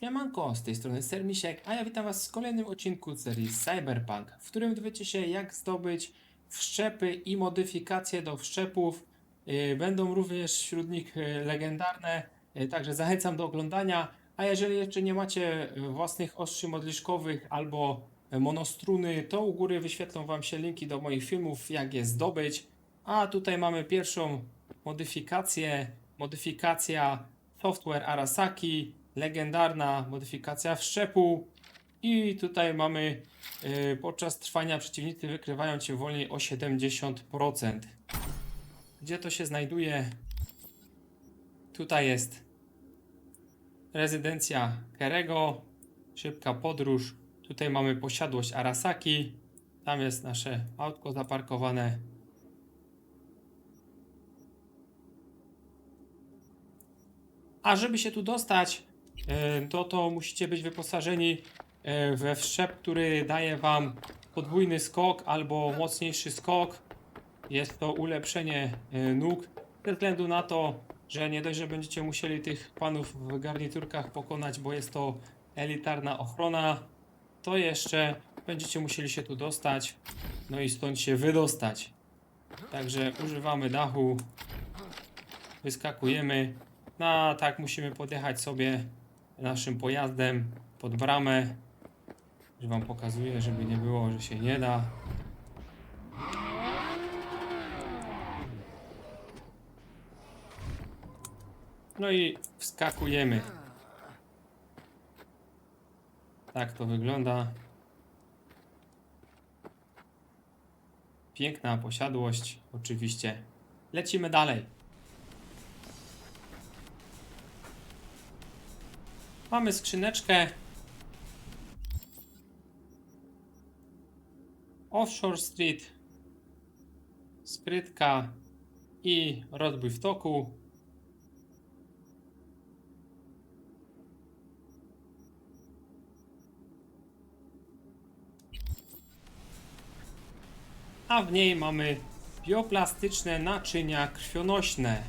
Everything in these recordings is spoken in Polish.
Siemanko, z tej strony Sermisiek, a ja witam Was w kolejnym odcinku serii Cyberpunk, w którym dowiecie się jak zdobyć wszczepy i modyfikacje do wszczepów. Yy, Będą również wśród nich yy, legendarne, yy, także zachęcam do oglądania. A jeżeli jeszcze nie macie własnych ostrzy modliszkowych albo monostruny, to u góry wyświetlą Wam się linki do moich filmów, jak je zdobyć. A tutaj mamy pierwszą modyfikację, modyfikacja software Arasaki, legendarna modyfikacja wszczepu i tutaj mamy y, podczas trwania przeciwnicy wykrywają cię wolniej o 70%. Gdzie to się znajduje? Tutaj jest rezydencja Kerego, szybka podróż. Tutaj mamy posiadłość Arasaki. Tam jest nasze autko zaparkowane. A żeby się tu dostać, to to musicie być wyposażeni e, we wszczep, który daje wam podwójny skok albo mocniejszy skok. Jest to ulepszenie e, nóg. Ze względu na to, że nie dość, że będziecie musieli tych panów w garniturkach pokonać, bo jest to elitarna ochrona, to jeszcze będziecie musieli się tu dostać, no i stąd się wydostać. Także używamy dachu, wyskakujemy. No a tak musimy podjechać sobie naszym pojazdem pod bramę. Że wam pokazuję, żeby nie było, że się nie da. No i wskakujemy. Tak to wygląda. Piękna posiadłość, oczywiście. Lecimy dalej. Mamy skrzyneczkę. Offshore Street. Sprytka i rozbój w toku. A w niej mamy bioplastyczne naczynia krwionośne.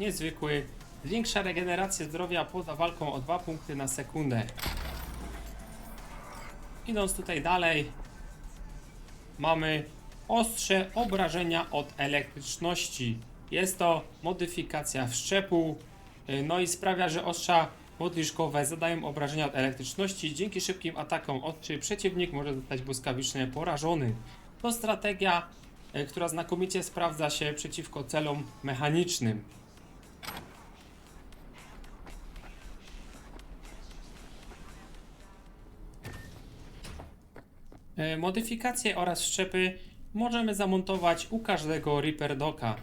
Niezwykły. Zwiększa regenerację zdrowia poza walką o 2 punkty na sekundę. Idąc tutaj dalej, mamy ostrze obrażenia od elektryczności. Jest to modyfikacja wszczepu, y, no i sprawia, że ostrza modliszkowe zadają obrażenia od elektryczności. Dzięki szybkim atakom ostrzy przeciwnik może zostać błyskawicznie porażony. To strategia, y, która znakomicie sprawdza się przeciwko celom mechanicznym. Modyfikacje oraz szczepy możemy zamontować u każdego Reaper Doka.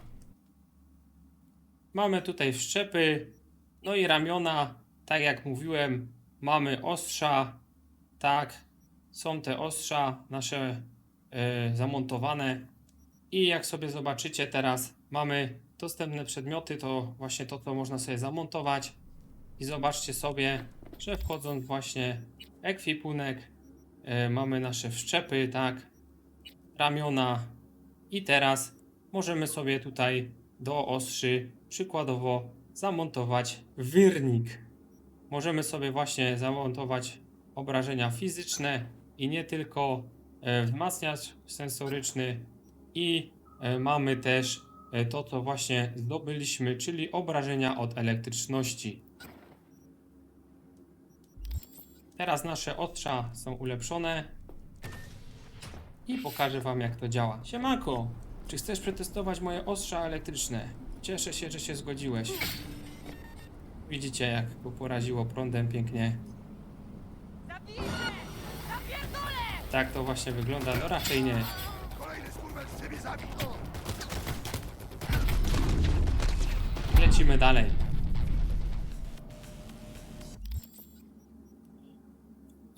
Mamy tutaj wszczepy, no i ramiona, tak jak mówiłem, mamy ostrza, tak, są te ostrza nasze e, zamontowane. I jak sobie zobaczycie teraz mamy dostępne przedmioty, to właśnie to, co można sobie zamontować. I zobaczcie sobie, że wchodząc właśnie ekwipunek E, mamy nasze wszczepy, tak, ramiona i teraz możemy sobie tutaj do ostrzy przykładowo zamontować wyrnik. Możemy sobie właśnie zamontować obrażenia fizyczne i nie tylko e, wzmacniacz sensoryczny i e, mamy też e, to, co właśnie zdobyliśmy, czyli obrażenia od elektryczności. Teraz nasze ostrza są ulepszone i pokażę Wam jak to działa. Siemanko, czy chcesz przetestować moje ostrza elektryczne? Cieszę się, że się zgodziłeś. Widzicie jak go poraziło prądem pięknie. Tak to właśnie wygląda, no raczej nie. Lecimy dalej.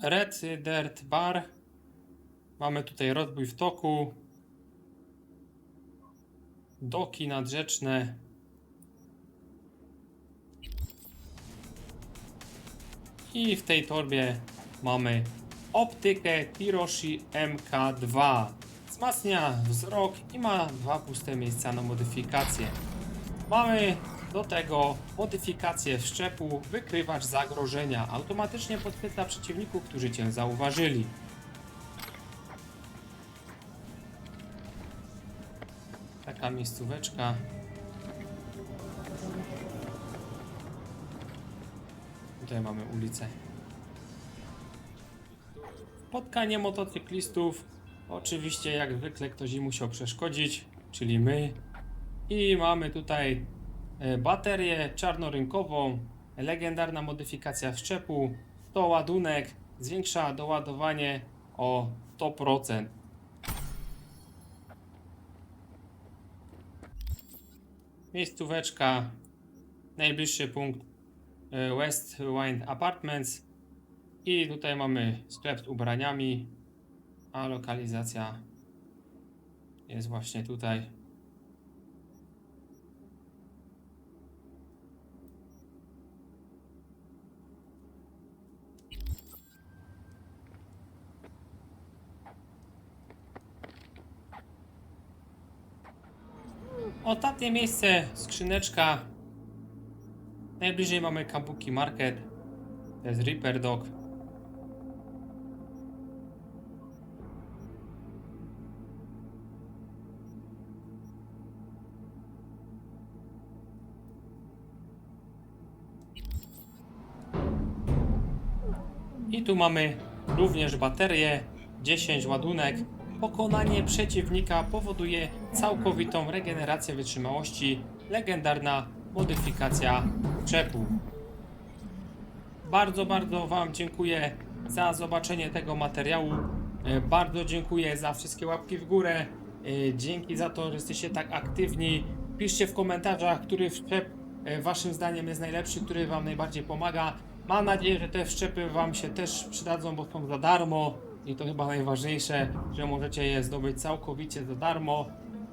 Red Dirt Bar. Mamy tutaj rozbój w toku. Doki nadrzeczne. I w tej torbie mamy optykę Tiroshi MK2. Wzmacnia wzrok i ma dwa puste miejsca na modyfikację. Mamy Do tego modyfikacje wszczepu, wykrywacz zagrożenia. Automatycznie podchwytla przeciwników, którzy Cię zauważyli. Taka miejscóweczka. Tutaj mamy ulicę. Spotkanie motocyklistów. Oczywiście, jak zwykle, ktoś im musiał przeszkodzić, czyli my. I mamy tutaj baterię czarnorynkową, legendarna modyfikacja wszczepu, 100 ładunek, zwiększa doładowanie o 100%. Miejscóweczka, najbliższy punkt e, West Wind Apartments i tutaj mamy sklep z ubraniami, a lokalizacja jest właśnie tutaj. Ostatnie miejsce, skrzyneczka. Najbliżej mamy Kabuki Market. To jest Reaper Dog. I tu mamy również baterię, 10 ładunek. Pokonanie przeciwnika powoduje całkowitą regenerację wytrzymałości. Legendarna modyfikacja czepu. Bardzo, bardzo Wam dziękuję za zobaczenie tego materiału. E, Bardzo dziękuję za wszystkie łapki w górę. E, Dzięki za to, że jesteście tak aktywni. Piszcie w komentarzach, który wszczep e, Waszym zdaniem jest najlepszy, który Wam najbardziej pomaga. Mam nadzieję, że te wszczepy Wam się też przydadzą, bo są za darmo. I to chyba najważniejsze, że możecie je zdobyć całkowicie za darmo.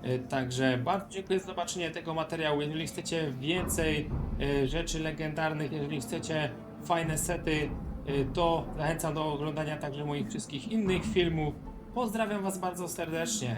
E, Także bardzo dziękuję za zobaczenie tego materiału. Jeżeli chcecie więcej e, rzeczy legendarnych, jeżeli chcecie fajne sety, e, to zachęcam do oglądania także moich wszystkich innych filmów. Pozdrawiam Was bardzo serdecznie.